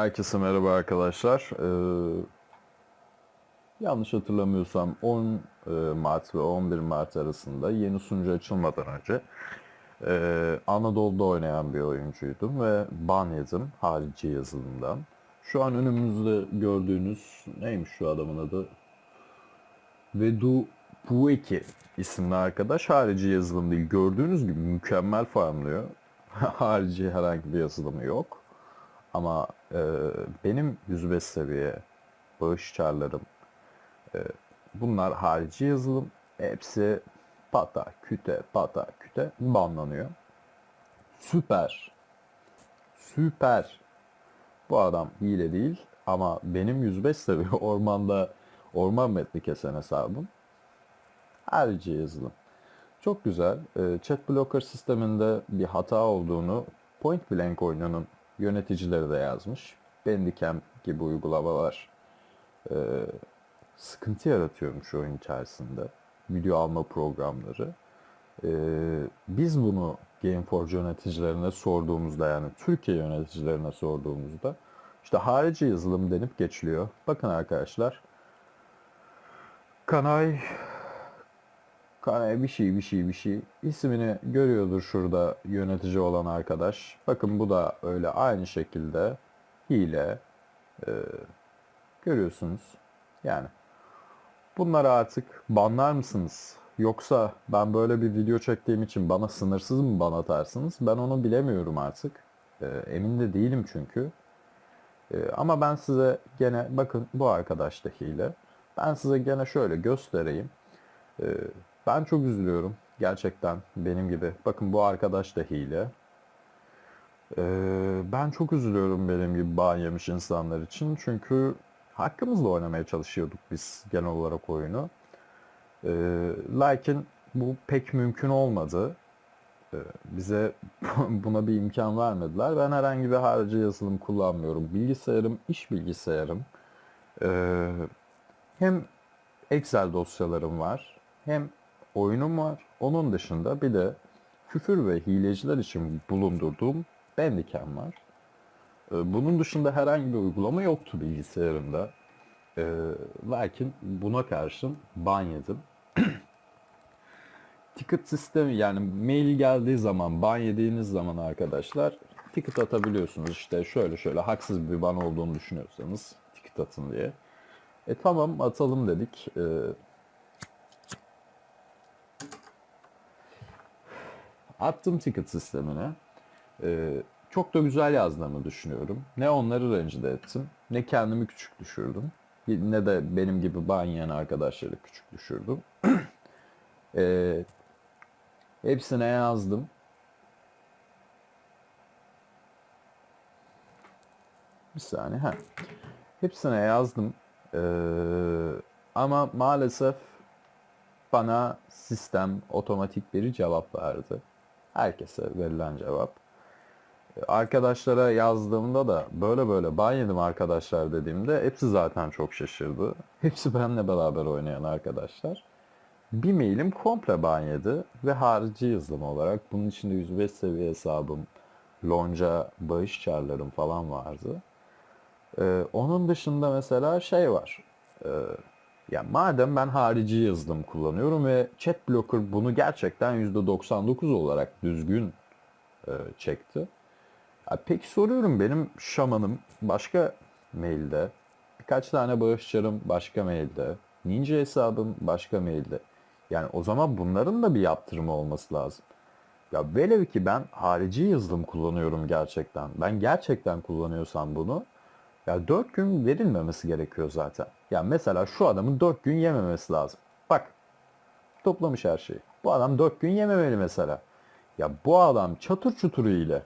Herkese merhaba arkadaşlar. Ee, yanlış hatırlamıyorsam 10 e, Mart ve 11 Mart arasında yeni sunucu açılmadan önce e, Anadolu'da oynayan bir oyuncuydum ve ban yedim harici yazılımdan. Şu an önümüzde gördüğünüz neymiş şu adamın adı? Vedu Pueki isimli arkadaş harici yazılım değil. Gördüğünüz gibi mükemmel farmlıyor. harici herhangi bir yazılımı yok. Ama e, benim 105 seviye bağış çarlarım e, bunlar harici yazılım. Hepsi pata küte pata küte banlanıyor. Süper. Süper. Bu adam hile değil ama benim 105 seviye ormanda orman metni kesen hesabım harici yazılım. Çok güzel. E, Chat blocker sisteminde bir hata olduğunu Point Blank oyununun yöneticileri de yazmış. Bandicam gibi uygulamalar e, sıkıntı yaratıyormuş oyun içerisinde. Video alma programları. E, biz bunu Gameforge yöneticilerine sorduğumuzda yani Türkiye yöneticilerine sorduğumuzda işte harici yazılım denip geçiliyor. Bakın arkadaşlar. Kanay bir şey bir şey bir şey. İsmini görüyordur şurada yönetici olan arkadaş. Bakın bu da öyle aynı şekilde hile. Ee, görüyorsunuz. Yani bunları artık banlar mısınız? Yoksa ben böyle bir video çektiğim için bana sınırsız mı ban atarsınız? Ben onu bilemiyorum artık. Ee, emin de değilim çünkü. Ee, ama ben size gene bakın bu arkadaş da hile. Ben size gene şöyle göstereyim. Ee, ben çok üzülüyorum. Gerçekten benim gibi. Bakın bu arkadaş da hile. Ee, ben çok üzülüyorum benim gibi ban yemiş insanlar için. Çünkü hakkımızla oynamaya çalışıyorduk biz genel olarak oyunu. Ee, lakin bu pek mümkün olmadı. Ee, bize buna bir imkan vermediler. Ben herhangi bir harici yazılım kullanmıyorum. Bilgisayarım iş bilgisayarım. Ee, hem Excel dosyalarım var. Hem oyunum var. Onun dışında bir de küfür ve hileciler için bulundurduğum Bandicam var. Ee, Bunun dışında herhangi bir uygulama yoktu bilgisayarımda. Ee, lakin buna karşın ban yedim. ticket sistemi yani mail geldiği zaman ban yediğiniz zaman arkadaşlar ticket atabiliyorsunuz. İşte şöyle şöyle haksız bir ban olduğunu düşünüyorsanız ticket atın diye. E tamam atalım dedik. Ee, Attım ticket sistemine. Ee, çok da güzel yazdığımı düşünüyorum. Ne onları rencide ettim, ne kendimi küçük düşürdüm. Ne de benim gibi ban yiyen arkadaşları küçük düşürdüm. ee, hepsine yazdım. Bir saniye. Ha. Hepsine yazdım. Ee, ama maalesef bana sistem otomatik bir cevap verdi. Herkese verilen cevap. Arkadaşlara yazdığımda da böyle böyle ban yedim arkadaşlar dediğimde hepsi zaten çok şaşırdı. Hepsi benimle beraber oynayan arkadaşlar. Bir mailim komple ban yedi ve harici yazılım olarak bunun içinde 105 seviye hesabım, lonca, bağış çarlarım falan vardı. Ee, onun dışında mesela şey var. Ee, ya madem ben harici yazılım kullanıyorum ve chat blocker bunu gerçekten %99 olarak düzgün e, çekti. Ya peki soruyorum benim şamanım başka mailde, birkaç tane bağışçarım başka mailde, ninja hesabım başka mailde. Yani o zaman bunların da bir yaptırımı olması lazım. Ya velev ki ben harici yazılım kullanıyorum gerçekten. Ben gerçekten kullanıyorsam bunu ya 4 gün verilmemesi gerekiyor zaten. Ya mesela şu adamın 4 gün yememesi lazım. Bak toplamış her şeyi. Bu adam 4 gün yememeli mesela. Ya bu adam çatır çutur ile.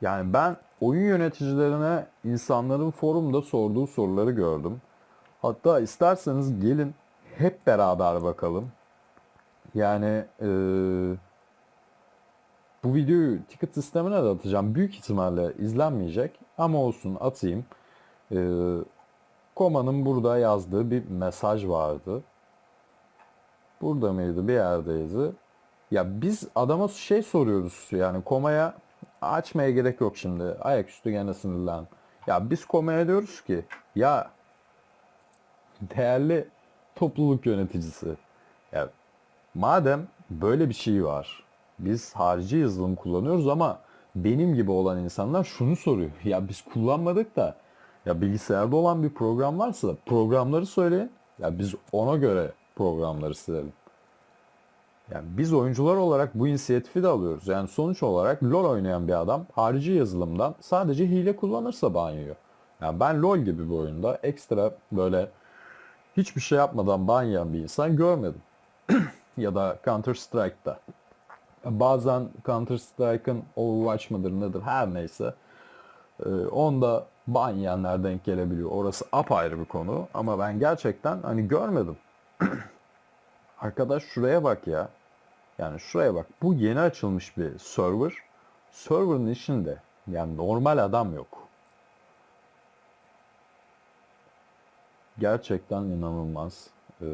Yani ben oyun yöneticilerine insanların forumda sorduğu soruları gördüm. Hatta isterseniz gelin hep beraber bakalım. Yani eee bu videoyu ticket sistemine de atacağım. Büyük ihtimalle izlenmeyecek ama olsun atayım. Ee, Koma'nın burada yazdığı bir mesaj vardı. Burada mıydı? Bir yerdeydi. Ya biz adama şey soruyoruz yani Koma'ya açmaya gerek yok şimdi. Ayaküstü gene sinirlen. Ya biz komaya diyoruz ki ya değerli topluluk yöneticisi ya madem böyle bir şey var biz harici yazılım kullanıyoruz ama benim gibi olan insanlar şunu soruyor. Ya biz kullanmadık da ya bilgisayarda olan bir program varsa programları söyleyin. Ya biz ona göre programları silelim. Yani biz oyuncular olarak bu inisiyatifi de alıyoruz. Yani sonuç olarak LoL oynayan bir adam harici yazılımdan sadece hile kullanırsa ban yiyor. Yani ben LoL gibi bir oyunda ekstra böyle hiçbir şey yapmadan ban yiyen bir insan görmedim. ya da Counter Strike'da. Bazen Counter Strike'ın Overwatch mıdır nedir her neyse e, onda ban yiyenler denk gelebiliyor. Orası apayrı bir konu ama ben gerçekten hani görmedim. Arkadaş şuraya bak ya. Yani şuraya bak. Bu yeni açılmış bir server. Server'ın içinde yani normal adam yok. Gerçekten inanılmaz. Ee,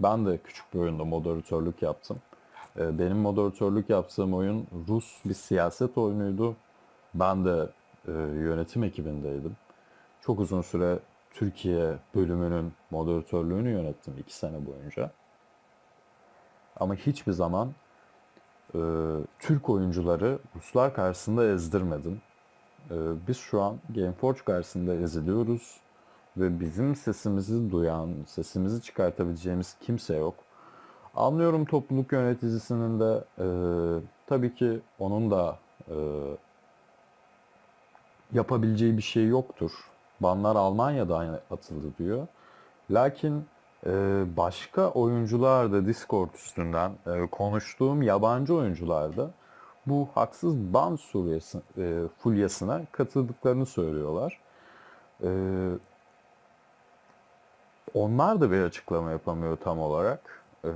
ben de küçük bir oyunda moderatörlük yaptım. Ee, benim moderatörlük yaptığım oyun Rus bir siyaset oyunuydu. Ben de e, yönetim ekibindeydim. Çok uzun süre Türkiye bölümünün moderatörlüğünü yönettim iki sene boyunca. Ama hiçbir zaman e, Türk oyuncuları Ruslar karşısında ezdirmedim. E, biz şu an Gameforge karşısında eziliyoruz ve bizim sesimizi duyan, sesimizi çıkartabileceğimiz kimse yok. Anlıyorum topluluk yöneticisinin de e, tabii ki onun da e, yapabileceği bir şey yoktur. Banlar Almanya'da atıldı diyor. Lakin e, başka oyuncular da Discord üstünden e, konuştuğum yabancı oyuncular da bu haksız ban suryası, e, fulyasına katıldıklarını söylüyorlar. E, onlar da bir açıklama yapamıyor tam olarak. E,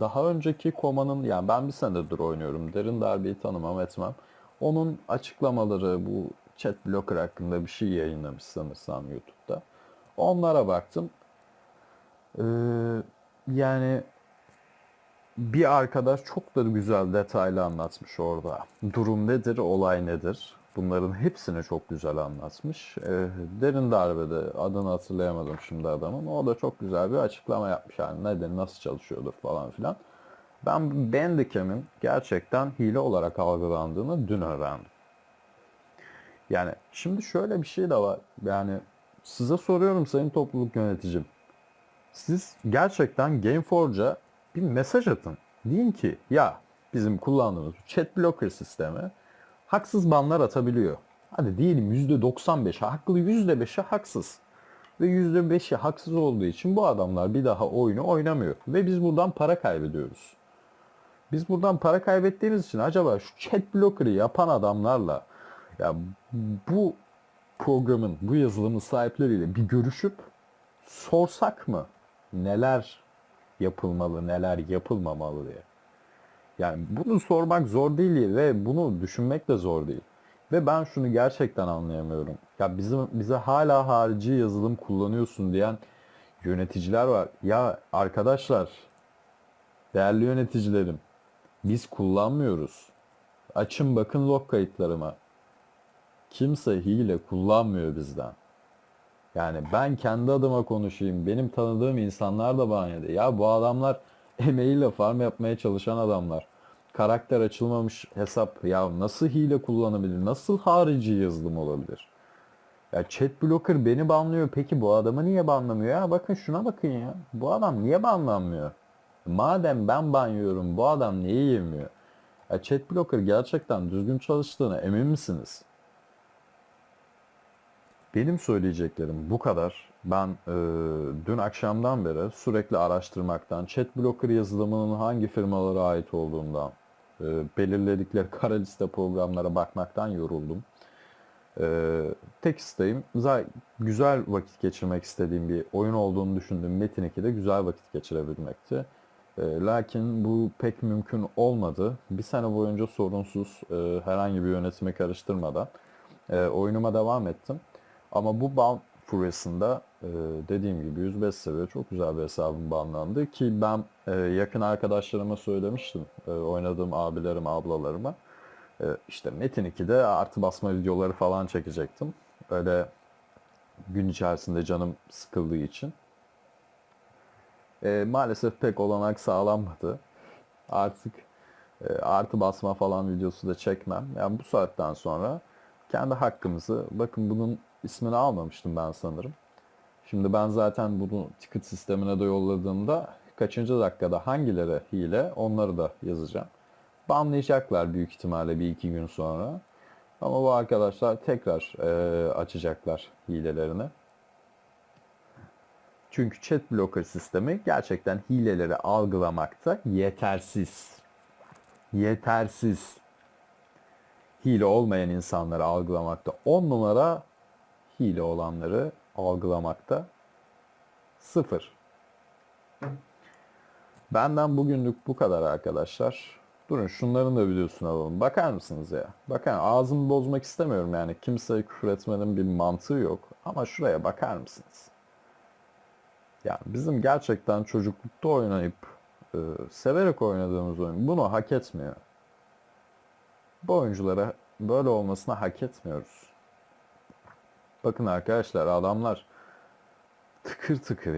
daha önceki Koma'nın, yani ben bir senedir oynuyorum. Derin Darbe'yi tanımam etmem. Onun açıklamaları bu chat blocker hakkında bir şey yayınlamış sanırsam YouTube'da. Onlara baktım. Ee, yani bir arkadaş çok da güzel detaylı anlatmış orada. Durum nedir, olay nedir? Bunların hepsini çok güzel anlatmış. Ee, derin darbede adını hatırlayamadım şimdi adamın. O da çok güzel bir açıklama yapmış. Yani nedir, nasıl çalışıyordur falan filan. Ben Bandicam'in gerçekten hile olarak algılandığını dün öğrendim. Yani şimdi şöyle bir şey de var. Yani size soruyorum sayın topluluk yöneticim. Siz gerçekten Gameforge'a bir mesaj atın. Deyin ki ya bizim kullandığımız chat blocker sistemi haksız banlar atabiliyor. Hadi diyelim %95'e haklı %5'e haksız. Ve %5'i haksız olduğu için bu adamlar bir daha oyunu oynamıyor. Ve biz buradan para kaybediyoruz. Biz buradan para kaybettiğimiz için acaba şu chat blocker'ı yapan adamlarla ya bu programın, bu yazılımın sahipleriyle bir görüşüp sorsak mı neler yapılmalı, neler yapılmamalı diye. Yani bunu sormak zor değil ve bunu düşünmek de zor değil. Ve ben şunu gerçekten anlayamıyorum. Ya bizim bize hala harici yazılım kullanıyorsun diyen yöneticiler var. Ya arkadaşlar, değerli yöneticilerim, biz kullanmıyoruz. Açın bakın log kayıtlarıma. Kimse hile kullanmıyor bizden. Yani ben kendi adıma konuşayım. Benim tanıdığım insanlar da bana dedi. Ya bu adamlar emeğiyle farm yapmaya çalışan adamlar. Karakter açılmamış hesap. Ya nasıl hile kullanabilir? Nasıl harici yazılım olabilir? Ya chat blocker beni banlıyor. Peki bu adamı niye banlamıyor? Ya bakın şuna bakın ya. Bu adam niye banlanmıyor? Madem ben banlıyorum bu adam niye yemiyor? Ya chat blocker gerçekten düzgün çalıştığına emin misiniz? Benim söyleyeceklerim bu kadar. Ben e, dün akşamdan beri sürekli araştırmaktan, chat blocker yazılımının hangi firmalara ait olduğundan, e, belirledikleri kara liste programlara bakmaktan yoruldum. E, tek isteğim güzel vakit geçirmek istediğim bir oyun olduğunu düşündüğüm Metin 2'de güzel vakit geçirebilmekti. E, lakin bu pek mümkün olmadı. Bir sene boyunca sorunsuz e, herhangi bir yönetimi karıştırmadan e, oyunuma devam ettim. Ama bu ban furyasında e, dediğim gibi 105 seviye çok güzel bir hesabım banlandı ki ben e, yakın arkadaşlarıma söylemiştim. E, oynadığım abilerim, ablalarıma. Ee, işte Metin 2'de artı basma videoları falan çekecektim. Öyle gün içerisinde canım sıkıldığı için. Ee, maalesef pek olanak sağlanmadı. Artık e, artı basma falan videosu da çekmem. Yani bu saatten sonra kendi hakkımızı, bakın bunun ismini almamıştım ben sanırım. Şimdi ben zaten bunu ticket sistemine de yolladığımda kaçıncı dakikada hangileri hile onları da yazacağım. Banlayacaklar büyük ihtimalle bir iki gün sonra. Ama bu arkadaşlar tekrar e, açacaklar hilelerini. Çünkü chat blocker sistemi gerçekten hileleri algılamakta yetersiz. Yetersiz. Hile olmayan insanları algılamakta 10 numara, hile olanları algılamakta sıfır. Benden bugünlük bu kadar arkadaşlar. Durun şunların da videosunu alalım. Bakar mısınız ya? Bakın ağzımı bozmak istemiyorum yani. Kimseye küfür etmenin bir mantığı yok. Ama şuraya bakar mısınız? Yani bizim gerçekten çocuklukta oynayıp e, severek oynadığımız oyun bunu hak etmiyor. Bu oyunculara böyle olmasını hak etmiyoruz. Bakın arkadaşlar adamlar tıkır tıkır.